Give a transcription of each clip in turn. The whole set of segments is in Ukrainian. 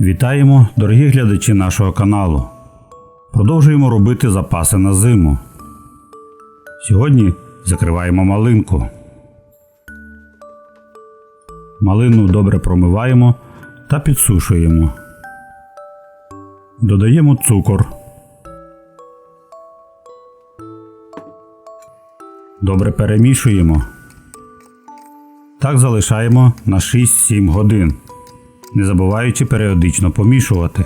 Вітаємо, дорогі глядачі нашого каналу. Продовжуємо робити запаси на зиму. Сьогодні закриваємо малинку. Малину добре промиваємо та підсушуємо. Додаємо цукор. Добре перемішуємо. Так залишаємо на 6-7 годин, не забуваючи періодично помішувати.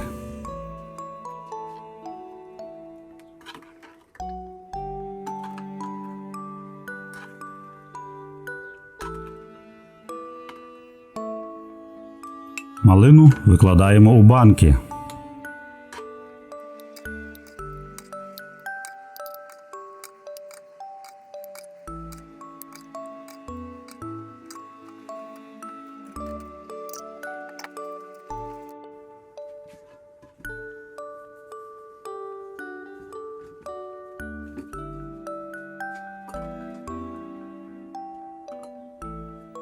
Малину викладаємо у банки.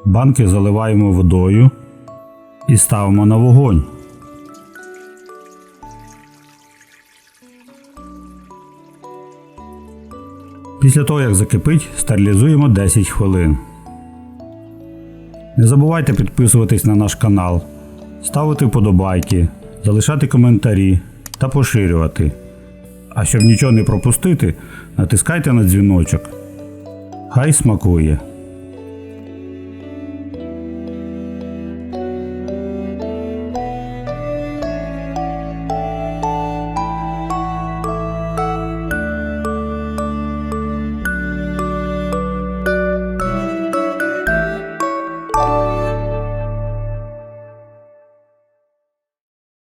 Банки заливаємо водою і ставимо на вогонь. Після того, як закипить, стерилізуємо 10 хвилин. Не забувайте підписуватись на наш канал, ставити вподобайки, залишати коментарі та поширювати. А щоб нічого не пропустити, натискайте на дзвіночок. Хай смакує!